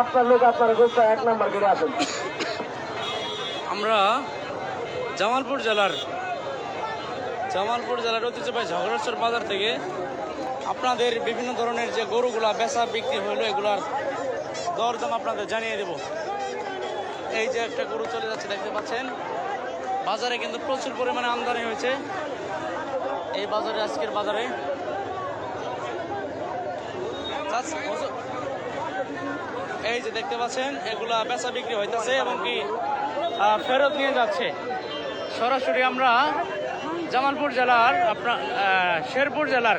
আপনার লোক আপনার গোস্ত এক নাম্বার করে আসেন। আমরা জামালপুর জেলার জামালপুর জেলার ঐতিহ্যবাহী ঝগড়েশ্বর বাজার থেকে আপনাদের বিভিন্ন ধরনের যে গরুগুলা বেচা বিক্রি হইল এগুলার দরদাম আপনাদের জানিয়ে দেব। এই যে একটা গরু চলে যাচ্ছে, দেখতে পাচ্ছেন? বাজারে কিন্তু প্রচুর পরিমাণে আমদানি হয়েছে। এই বাজারে, আজকের বাজারে। এই যে দেখতে পাচ্ছেন, এগুলা বেচা বিক্রি হইতেছে এবং কি ফেরত নিয়ে যাচ্ছে। সরাসরি আমরা জামালপুর জেলার আপনার শেরপুর জেলার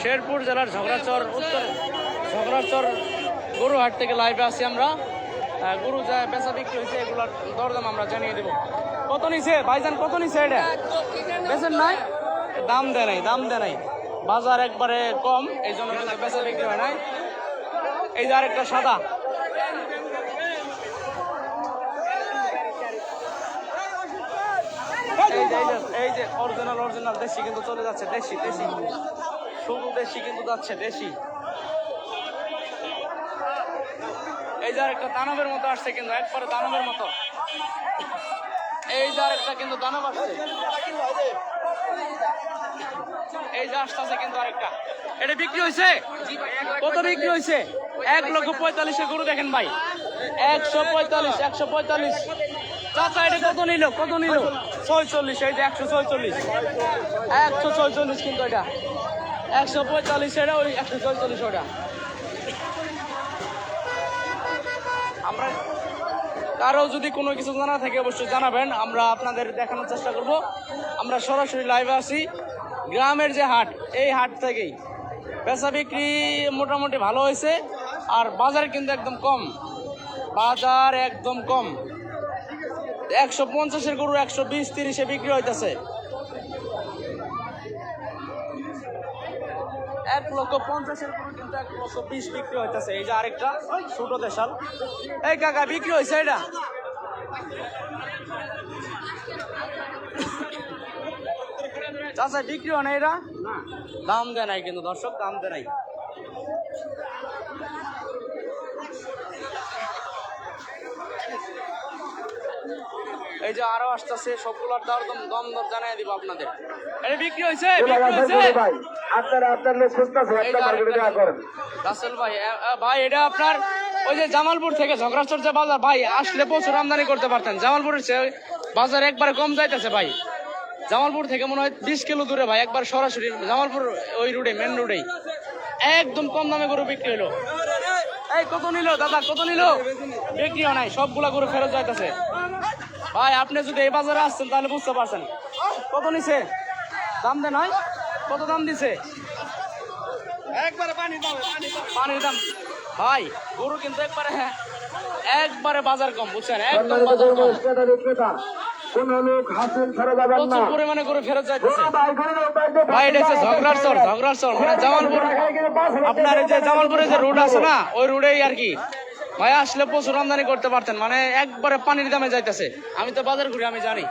শেরপুর জেলার ঝগড়াচর উত্তর, ঝগড়াচর গরুহাট থেকে লাইভে আছি আমরা। গরু যা বেচা বিক্রি হয়েছে এগুলার দরদাম আমরা জানিয়ে দেব। কত নিছে? ভাইজান, কত নিছে এটা? বেচেন নাই? দাম দেয় নাই, দাম দেয় নাই। বাজার একবারে কম এই জন্য বেচা বিক্রি হয় নাই। এই যে আরেকটা সাদা এই এই যে অরিজিনাল অরিজিনাল দেশি কিন্তু চলে যাচ্ছে, দেশি দেশি। শুধু দেশি কিন্তু যাচ্ছে, দেশি। এই যে আরেকটা দানবের মতো আসছে কিন্তু, একবারে দানবের মতো। এই যে আরেকটা কিন্তু দানব আসছে। এই যে আসতেছে কিন্তু আরেকটা। এটা বিক্রি হয়েছে? কত বিক্রি হয়েছে? এক লক্ষ পঁয়তাল্লিশে গরু দেখেন ভাই। একশো পঁয়তাল্লিশ একশো পঁয়তাল্লিশ। চাচা, এটা কত নিল? কত নিল? ছয়চল্লিশ যে একশো ছয়চল্লিশ। একশো ছয়চল্লিশ কিন্তু এটা। একশো পঁয়তাল্লিশ, এটা ওই একশো ছয়চল্লিশ ওটা। আমরা কারও যদি কোনো কিছু জানা থাকে অবশ্যই জানাবেন। আমরা আপনাদের দেখানোর চেষ্টা করব। আমরা সরাসরি লাইভে আসি গ্রামের যে হাট, এই হাট থেকেই। বেচা বিক্রি মোটামুটি ভালো হয়েছে। আর বাজার কিন্তু একদম কম। বাজার একদম কম। একশো পঞ্চাশের গরু একশো বিশ, তিরিশে বিক্রি হইতেছে। এক লক্ষ পঞ্চাশের গরু কিন্তু এক লক্ষ বিশ বিক্রি হইতেছে। এই যে আরেকটা, ছোট দেশাল। এই কাকা, বিক্রি হয়েছে এটা? চাচা বিক্রি হয় না এটা? দাম দেয় নাই কিন্তু দর্শক, দাম দেয় নাই। এই যে আরও আসতেছে সবগুলোর দর দম দম দর জানাই দিব আপনাদের। এটা বিক্রি হয়েছে বিক্রি হয়েছে। ভাই আপনারা আপনার লোক খুঁজতেছে এক এই যে দেখা করেন। রাসেল ভাই ভাই এটা আপনার ওই যে জামালপুর থেকে ঝগড়াচর যে বাজার। ভাই আসলে প্রচুর আমদানি করতে পারতেন। জামালপুরের চেয়ে বাজার একবারে কম যাইতেছে ভাই। জামালপুর থেকে মনে হয় বিশ কিলো দূরে ভাই একবার সরাসরি জামালপুর ওই রোডে মেন রোডেই একদম কম দামে গরু বিক্রি হলো। এই কত নিল দাদা কত নিল? বিক্রি হয় নাই সবগুলা গরু ফেরত যাইতেছে। ভাই আপনি যদি এই বাজারে আসছেন তাহলে বুঝতে পারছেন। কত নিছে? দাম দেন হয় কত দাম দিছে? পানির দাম। ভাই গরু কিন্তু একবারে হ্যাঁ, একবারে বাজার কম বুঝছেন? একদম বাজার কম। প্রচুর পরিমাণে গরু ফেরত ভাই এটা হচ্ছে ঝগড়ার চর ঝগড়ার চর। মানে জামালপুর আপনার এই যে জামালপুরে যে রোড আছে না ওই রোডেই আর কি। ভাই, আসলে প্রচুর আমদানি করতে পারতেন মানে একবারে পানির দামে যাইতেছে। আমি তো বাজার ঘুরে আমি জানি।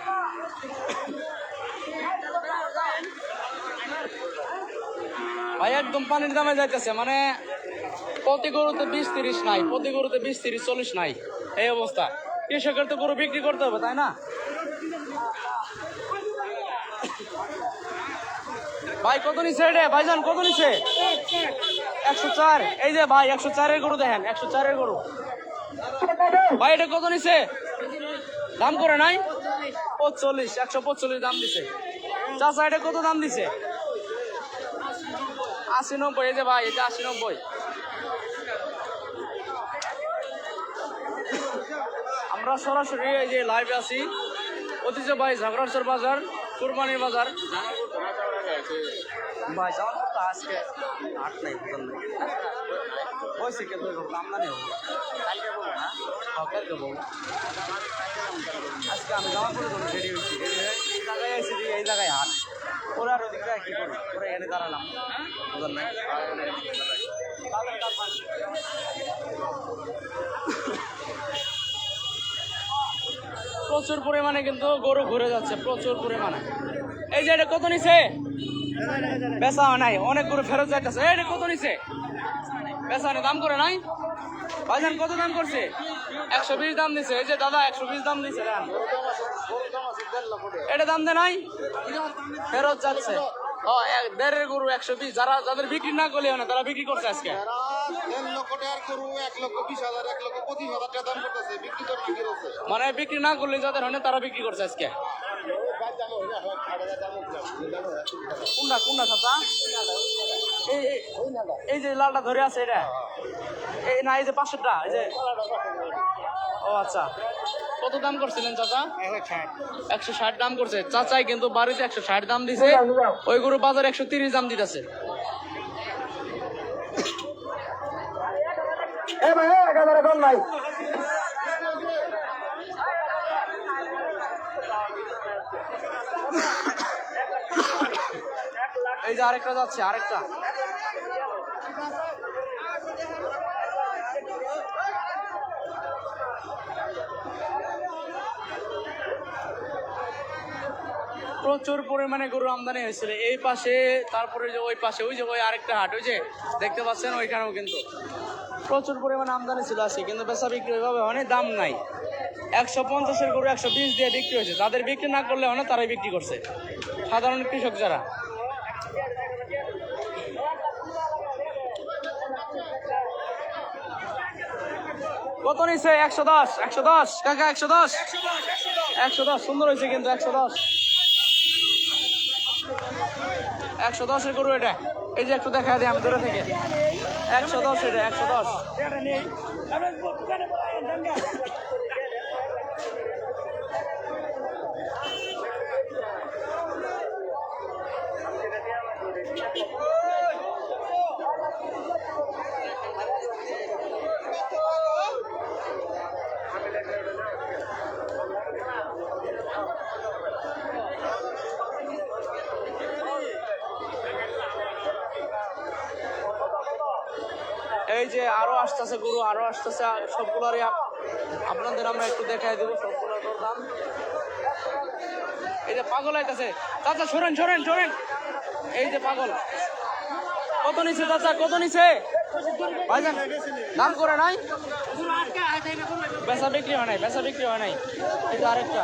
ভাই, একদম পানির দামে যাইতেছে মানে প্রতি গরুতে বিশ তিরিশ নাই, প্রতি গরুতে বিশ তিরিশ চল্লিশ নাই। এই অবস্থা। কৃষকের তো গরু বিক্রি করতে হবে, তাই না? ভাই, কত নিছে রে? ভাইজান, কত নিছে? একশো চার। এই যে ভাই, একশো চারের গরু দেখেন, একশো চারের গরু। ভাই, এটা কত নিছে? দাম করে নাই? পঁচল্লিশ একশো পঁচল্লিশ দাম দিছে। চাচা, এটা কত দাম দিছে? আশি নব্বই, এই যে ভাই, এটা আশি নব্বই। আমরা সরাসরি এই যে লাইভে আছি। ঐতিহ্যবাহী ঝগড়াচর বাজার, কুরবানির বাজার। ভাই আজকে। আট নাই বুঝলেন না হয়েছে কিন্তু আমদানি হব। কালকে বলব না? কালকে বলব। আজকে আমি পরে ধরুন রেডি হয়েছি রেডি হয়ে এই জায়গায় এসে দিয়ে এই জায়গায় হাট। ওরা আর ওদিকে কি করব? ওরা এনে দাঁড়ালাম। বুঝলেন না প্রচুর পরিমাণে কিন্তু গরু ঘুরে যাচ্ছে প্রচুর পরিমাণে। এই যে এটা কত নিছে? বেচা নাই অনেক গরু ফেরত যাইতেছে। এই এটা কত নিছে? বেচা নেই দাম করে নাই? ভাইজান কত দাম করছে? একশো বিশ দাম দিছে। এই যে দাদা একশো বিশ দাম দিছে এটা দাম দে নাই? ফেরত যাচ্ছে। ও দেড়ের গরু একশো বিশ। যারা যাদের বিক্রি না করলে না তারা বিক্রি করছে আজকে। মানে বিক্রি না করলে যাদের হয় না তারা বিক্রি করছে আজকে। কোনটা কোনটা চাচা? এই, এই- যে লালটা ধরে আছে এটা? এই, না, এই যে পাঁচশোটা এই যে। ও আচ্ছা। কত দাম করছিলেন চাচা? একশো ষাট দাম করছে। চাচাই কিন্তু বাড়িতে একশো ষাট দাম দিছে। ওই গরু বাজারে একশো তিরিশ দাম দিতেছে। এ ভাই এক হাজার এখন নাই। এই যে আরেকটা যাচ্ছে, আরেকটা। প্রচুর পরিমাণে গরু আমদানি হয়েছিল। এই পাশে, তারপরে যে ওই পাশে, ওই যে ওই আরেকটা হাট, ওই যে দেখতে পাচ্ছেন ওইখানেও কিন্তু প্রচুর পরিমাণে আমদানি ছিল আছে কিন্তু বেচা বিক্রি ওইভাবে অনেক দাম নাই। একশো পঞ্চাশের গরু একশো বিশ দিয়ে বিক্রি হয়েছে। যাদের বিক্রি না করলে অনেক তারাই বিক্রি করছে। সাধারণ কৃষক যারা। কত নিচ্ছে? একশো দশ একশো দশ। কাকা, একশো দশ। একশো দশ, সুন্দর হয়েছে কিন্তু একশো দশ। একশো দশের গরু এটা। এই যে একটু দেখা দিই আমি দূরে থেকে। একশো দশ এটা, একশো দশ। এই যে আরও আসতেছে গরু, আরও আসতেছে সবগুলোরই আপনাদের আমরা একটু দেখাই দেবো সবগুলোর দাম। এই যে পাগল আইতাছে। চাচা, সরেন সরেন সরেন। এই যে পাগল। কত নিছে চাচা, কত নিছে? ভাইজান, দাম করে নাই? বেচা বিক্রি হয় নাই, বেচা বিক্রি হয় নাই। এই যে আরেকটা।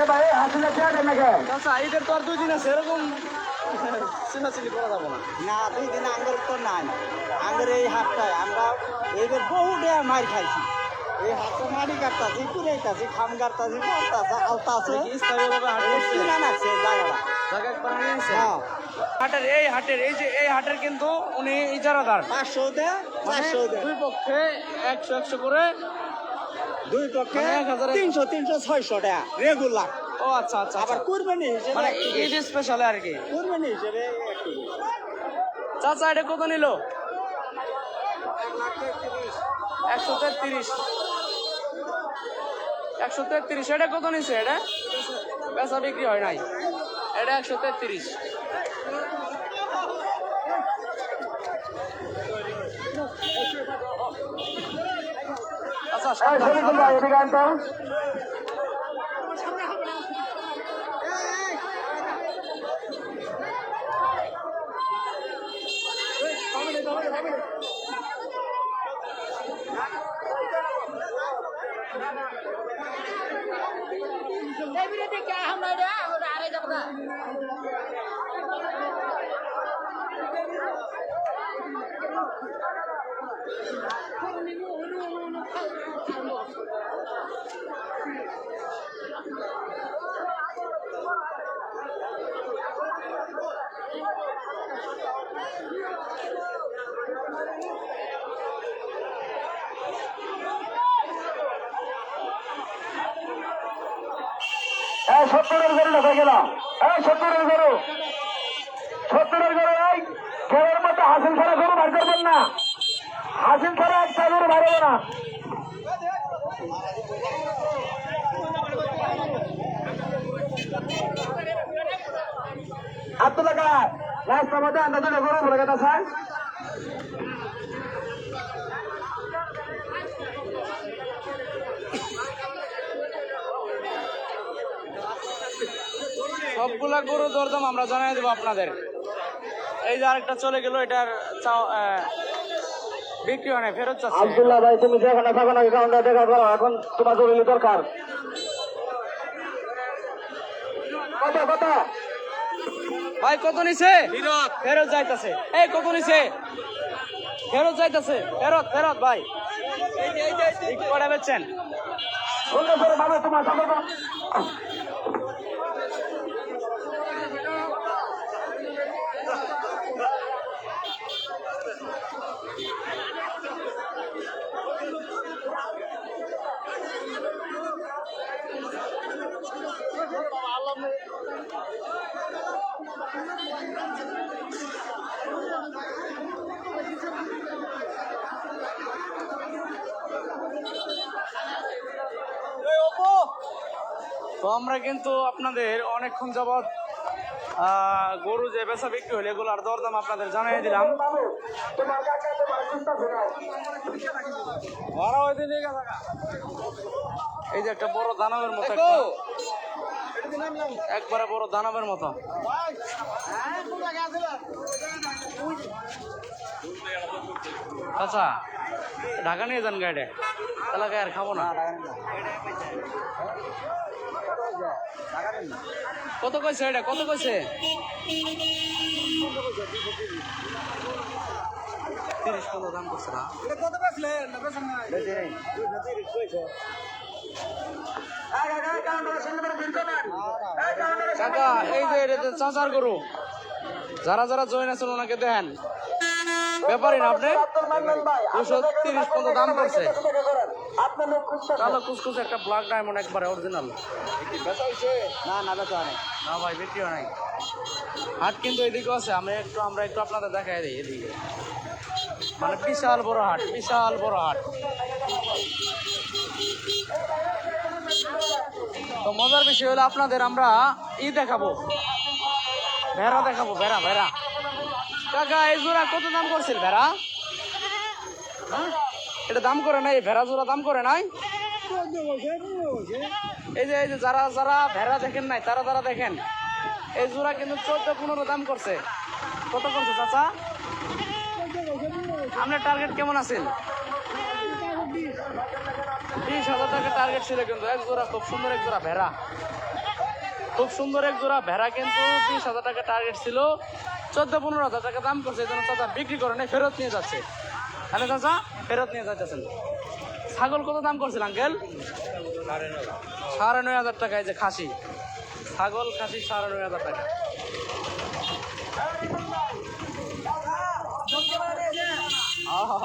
এ ভাই হাসিনা চেয়ার নাকি? চাচা ঈদের তো আর দুই দিন আছে এরকম চিনাচিনি করা যাব না। না দুই দিন আঙ্গুর তো নাই। আঙ্গুর এই হাটটায় আমরা এদের বহু ডেয়া মার খাইছি। এই হাতে মারি কাটতাছি কুড়াইতাছি খাম কাটতাছি করতাছি আলতাছে। স্থায়ীভাবে হাট করছে। কিনা জায়গাটা। হ্যাঁ। হাটের এই হাটের এই যে এই হাটের কিন্তু উনি ইজারাদার। পাঁচশো দে মানে পাঁচশো দে দুই পক্ষে একশো একশো করে দুই পক্ষে মানে তিনশো তিনশো ছয়শো টাকা রেগুলার ও আচ্ছা আচ্ছা আবার আচ্ছা। কুরবানি হিসেবে মানে ঈদ স্পেশাল আর কি? কুরবানি হিসেবে। চাচা এটা কত নিল? একশো তেত্রিশ। একশো তেত্রিশ এটা কত নিছে? এটা? বেচা বিক্রি হয় নাই। এটা একশো তেত্রিশ। আচ্ছা এই সাবধান, শরীফুল ভাই সাবধান। এদিকে আনতো এই সত্তরের গরু ঢোকা গেল এই সত্তরের গরু। সত্তরের গরু, এই খেলার মধ্যে হাসিল ছাড়া গরু বার করবেন না। হাসিল ছাড়া একটা গরু বার হবে না। কা রাস্তার মধ্যে আন্দাজ গরু বলে কথা স্যার সবগুলা গরু দরদাম আমরা জানিয়ে দেবো আপনাদের এই যে আরেকটা চলে গেল এটার চাও- আহ, বিক্রি হয় না ফেরত চাচ্ছে আব্দুল্লাহ ভাই তুমি যেখানে থাকো না কাউন্টার দেখা করো এখন তোমার জরুরি দরকার কত কত ভাই কত নিছে ফেরত যাইতাছে এই কত নিছে ফেরত যাইতাছে ফেরত ফেরত ভাই কি করে বেচছেন তোমার তো- আমরা কিন্তু আপনাদের অনেকক্ষণ যাবৎ গরু যে বেচা বিক্রি হলে এগুলোর দরদাম আপনাদের জানিয়ে দিলাম। এই যে একটা বড় দানবের মতো একবারে বড় দানবের মতো। আচ্ছা ঢাকা নিয়ে যান গাড়ি এলাকায় আর খাব না। কত কইছে এটা? কত কইছে? তিরিশ কত দাম করছে না। কাকা এই যে চাচার গরু। যারা যারা জয়েন আছেন ওনাকে দেন ব্যাপারই না আপনি দুশো তিরিশ পর্যন্ত দাম করছে কালো কুচকুচ একটা ব্ল্যাক ডায়মন্ড একবারে অরিজিনাল না না বেচা অনেক না ভাই বিক্রি হয় নাই। হাট কিন্তু এদিকে আছে। আমি একটু আমরা একটু আপনাদের দেখাই দিই এদিকে। মানে বিশাল বড় হাট বিশাল বড় হাট। তো মজার বিষয় হলো আপনাদের আমরা ই দেখাবো। ভেড়া দেখাবো ভেড়া ভেড়া। কাকা, এই জোড়া কত দাম করছিল ভেড়া? হ্যাঁ? এটা দাম করে নাই, ভেড়া জোড়া দাম করে নাই? এই যে এই যে, যারা যারা ভেড়া দেখেন নাই, তারা তারা দেখেন। এই জোড়া কিন্তু চোদ্দ পনেরো দাম করছে। কত করছে, চাচা? আপনার টার্গেট কেমন আছেন বিশ হাজার টাকা টার্গেট ছিল কিন্তু, এক জোড়া, খুব সুন্দর এক জোড়া ভেড়া। খুব সুন্দর এক জোড়া ভেড়া কিন্তু বিশ হাজার টাকা টার্গেট ছিল। চোদ্দ, পনেরো হাজার টাকা দাম করছে জন্য চাচা বিক্রি করে নেই, ফেরত নিয়ে যাচ্ছে। হ্যালো চাচা, ফেরত নিয়ে যাচ্ছেন ছাগল কত দাম করছিল আঙ্কেল? সাড়ে নয় হাজার টাকা, এই যে খাসি। ছাগল, খাসি, সাড়ে নয় হাজার টাকা। আহা।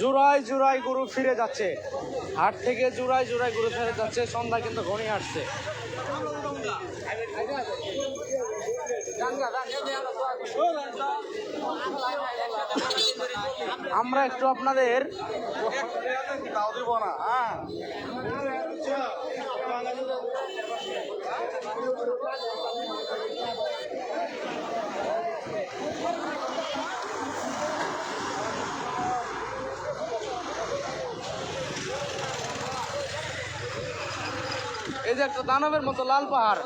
জোড়ায় জোড়ায় গরু ফিরে যাচ্ছে। হাট থেকে জোড়ায় জোড়ায় গরু ফিরে যাচ্ছে। সন্ধ্যা কিন্তু ঘনি আসছে। আমরা একটু আপনাদের এই যে একটা দানবের মতো লাল পাহাড়।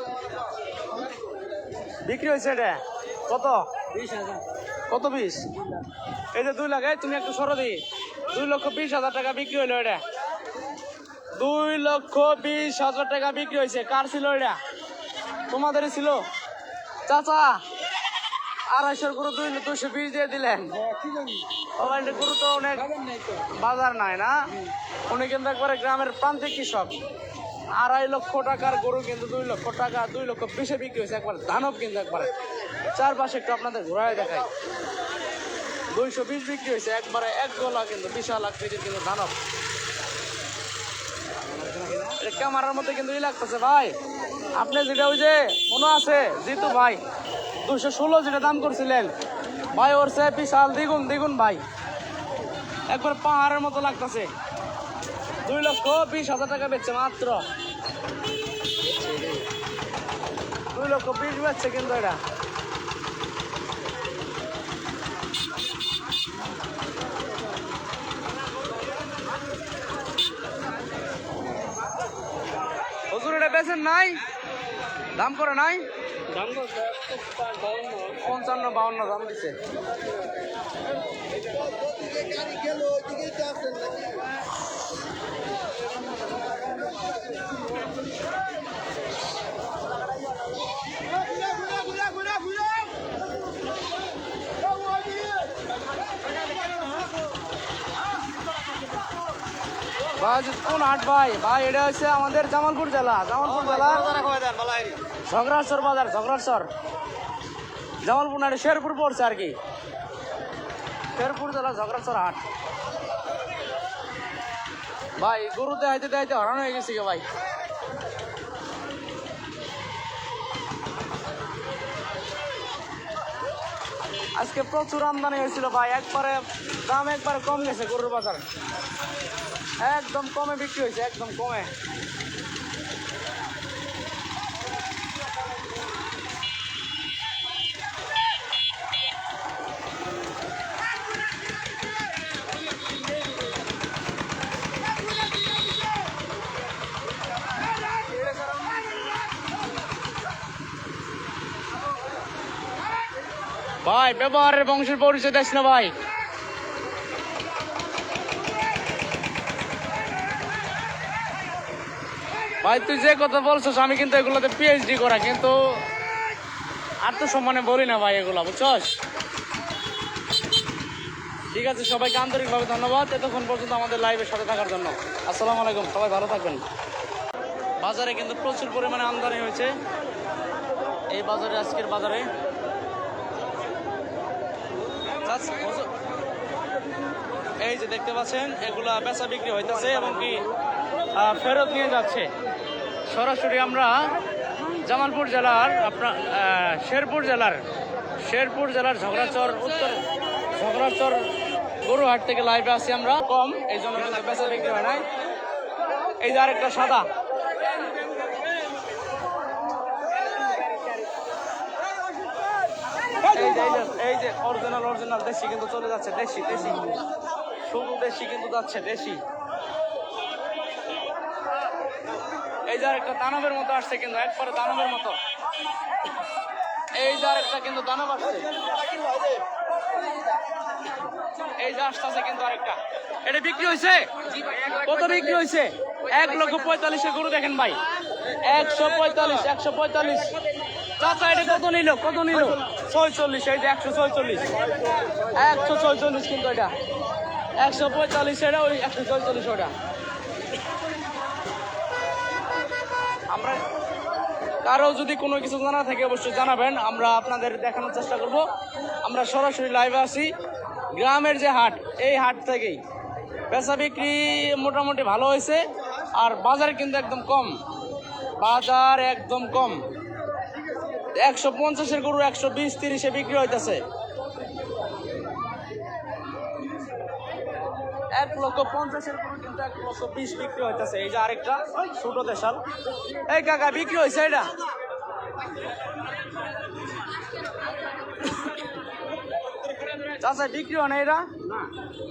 বিক্রি হয়েছে এটা? কত? কত বিশ এই যে দুই লাখ এই তুমি একটু সরো দি দুই লক্ষ বিশ হাজার টাকা বিক্রি হইল এটা। দুই লক্ষ বিশ হাজার টাকা বিক্রি হয়েছে। কার ছিল এটা? তোমাদেরই ছিল? চাচা আড়াইশোর গরু দুই দুইশো বিশ দিয়ে দিলেন। এটা গরু তো অনেক বাজার নাই না? উনি কিন্তু একবারে গ্রামের প্রান্তিক কৃষক। আড়াই লক্ষ টাকার গরু কিন্তু দুই লক্ষ টাকা, দুই লক্ষ বিশে বিক্রি হয়েছে একবার, দানব কিন্তু একবারে। চারপাশে একটু আপনাদের ঘোরায় দেখাই। দুইশো বিশ বিক্রি হয়েছে, একবারে এক গোলা কিন্তু বিশাল আকৃতির কিন্তু দানব। ক্যামেরার মধ্যে কিন্তু ই লাগতেছে ভাই। আপনি যেটা ওই যে মনে আছে, জিতু ভাই দুশো ষোলো যেটা দাম করছিলেন, ভাই ওর সে বিশাল দ্বিগুণ দ্বিগুণ ভাই। একবার পাহাড়ের মতো লাগতেছে। দুই লক্ষ বিশ হাজার টাকা বেচছে মাত্র। দুই লক্ষ বিশ বেচছে কিন্তু এটা। হুজুর, এটা বেছেন নাই? দাম করে নাই? পঞ্চান্ন, বাউন্ন দাম দিছে। ভাই কোন হাট ভাই? ভাই, এটা হচ্ছে আমাদের জামালপুর জেলা। জামালপুর জেলা ঝগড়াচর বাজার ঝগড়াচর জামালপুর না শেরপুর পড়ছে আর কি। শেরপুর জেলা ঝগড়াচর হাট। ভাই, গরু দেখাইতে দেখাইতে হরান হয়ে গেছি গে ভাই। আজকে প্রচুর আমদানি হয়েছিল ভাই, একবারে দাম একবারে কম গেছে গরুর বাজারে। একদম কমে বিক্রি হয়েছে, একদম কমে। ভাই, ব্যবহারের বংশের পরিচয় দেশ না ভাই। ভাই, তুই যে কথা বলছিস, আমি কিন্তু এগুলোতে পিএইচডি করা, কিন্তু আর তো সম্মানে বলি না ভাই এগুলো, বুঝছস? ঠিক আছে, সবাইকে আন্তরিকভাবে ধন্যবাদ। এতক্ষণ পর্যন্ত আমাদের লাইভের সাথে থাকার জন্য। আসসালামু আলাইকুম, সবাই ভালো থাকবেন। বাজারে কিন্তু প্রচুর পরিমাণে আমদানি হয়েছে। এই বাজারে, আজকের বাজারে এই যে দেখতে পাচ্ছেন, এগুলা বেচা বিক্রি হইতেছে এবং কি ফেরত নিয়ে যাচ্ছে। সরাসরি আমরা জামালপুর জেলার আপনার শেরপুর জেলার শেরপুর জেলার ঝগড়াচর উত্তর ঝগড়াচর গরুহাট থেকে লাইভে আছি আমরা। কম, এই জন্য বেচা বিক্রি হয় নাই। এই যে আরেকটা সাদা এই যে এই যে অরিজিনাল অরিজিনাল দেশি কিন্তু চলে যাচ্ছে, দেশি দেশি। শুধু দেশি কিন্তু যাচ্ছে, দেশি। এই যে একটা দানবের মতো আসছে কিন্তু, একবারে দানবের মতো। এই যে একটা কিন্তু দানব আসছে। এই যে আসতেছে কিন্তু আরেকটা। এটা বিক্রি হয়েছে? কত বিক্রি হয়েছে? এক লক্ষ পঁয়তাল্লিশে গরু দেখেন ভাই। একশো পঁয়তাল্লিশ একশো পঁয়তাল্লিশ। চাচা, এটা কত নিল? কত নিল? ছয়চল্লিশ, এই যে একশো ছয়চল্লিশ। একশো ছয়চল্লিশ কিন্তু এটা। একশো পঁয়তাল্লিশ এটা, ওই একশো ছয়চল্লিশ ওটা। আমরা কারও যদি কোনো কিছু জানা থাকে অবশ্যই জানাবেন, আমরা আপনাদের দেখানোর চেষ্টা করব। আমরা সরাসরি লাইভে আসি। গ্রামের যে হাট, এই হাট থেকেই। বেচা বিক্রি মোটামুটি ভালো হয়েছে, আর বাজার কিন্তু একদম কম। বাজার একদম কম। একশো পঞ্চাশের গরু একশো বিশ, তিরিশে বিক্রি হইতেছে। এক লক্ষ পঞ্চাশের গরু কিন্তু এক লক্ষ বিশ বিক্রি হইতেছে। এই যে আরেকটা, ছোট দেশাল। এই কাকা, বিক্রি হয়েছে এটা? চাচা, বিক্রি হয় না এটা?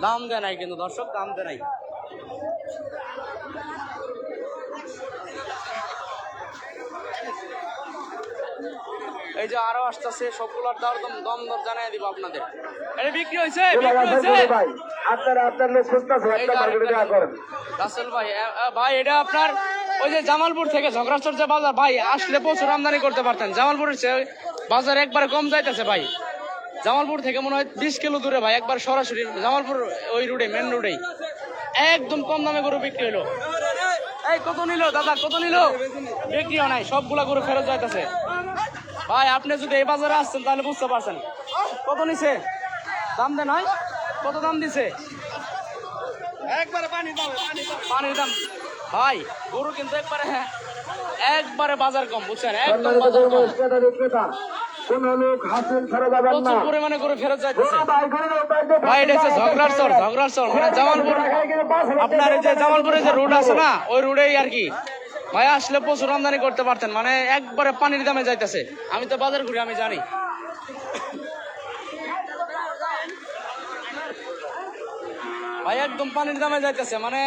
দাম দেয় নাই কিন্তু দর্শক, দাম দেয় নাই। এই যে আরও আসতেছে সবগুলোর দর দম দম দর জানাই দিব আপনাদের। এটা বিক্রি হয়েছে বিক্রি হয়েছে। ভাই আপনারা আপনার লোক সুস্থ আছে একটা মার্কেটে দেওয়া করেন। রাসেল ভাই ভাই এটা আপনার ওই যে জামালপুর থেকে ঝগড়াচর যে বাজার ভাই আসলে প্রচুর আমদানি করতে পারতেন। জামালপুরের চেয়ে বাজার একবারে কম যাইতেছে ভাই। জামালপুর থেকে মনে হয় বিশ কিলো দূরে ভাই একবার সরাসরি জামালপুর ওই রুটে মেন রুটেই একদম কম দামে গরু বিক্রি হলো এই কত নিল দাদা কত নিল? বিক্রিও নাই সবগুলা গরু ফেরত যাইতেছে। ভাই আপনি যদি এই বাজারে আসছেন তাহলে বুঝতে পারছেন। কত নিছে? দাম দেন হয় কত দাম দিছে? পানির দাম ভাই গরু কিন্তু একবারে হ্যাঁ, একবারে বাজার কম বুঝছেন? একদম বাজার কম। কোন লোক হাসিল ছাড়া যাবেন না। প্রচুর পরিমাণে গরু ফেরত যাইতেছে। কোনো ভাই কোনো ভাই এটা হচ্ছে ঝগড়ার চর ঝগড়ার চর। মানে জামালপুর আপনার এই যে জামালপুরে যে রোড আছে না ওই রোডেই আর কি। ভাই, আসলে প্রচুর আমদানি করতে পারতেন মানে একবারে পানির দামে যাইতেছে। আমি তো বাজার ঘুরি, আমি জানি। ভাই, একদম পানির দামে যাইতেছে মানে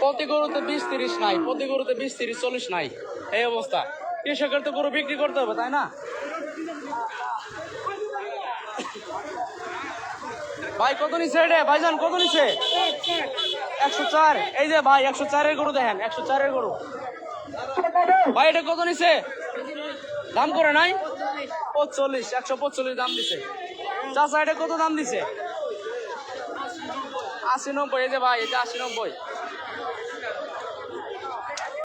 প্রতি গরুতে বিশ তিরিশ নাই, প্রতি গরুতে বিশ তিরিশ চল্লিশ নাই, এই অবস্থা। কৃষকের তো গরু বিক্রি করতে হবে, তাই না? ভাই, কত নিচ্ছে এটা ভাইজান, কত নিচ্ছে একশো চার। এই যে ভাই, একশো চারের গরু দেখেন, একশো চারের গরু। ভাই, এটা কত নিছে? দাম করে নাই? পঁচল্লিশ একশো পঁচল্লিশ দাম দিছে। চাচা, এটা কত দাম দিছে? আশি নব্বই, এই যে ভাই এটা আশি নব্বই।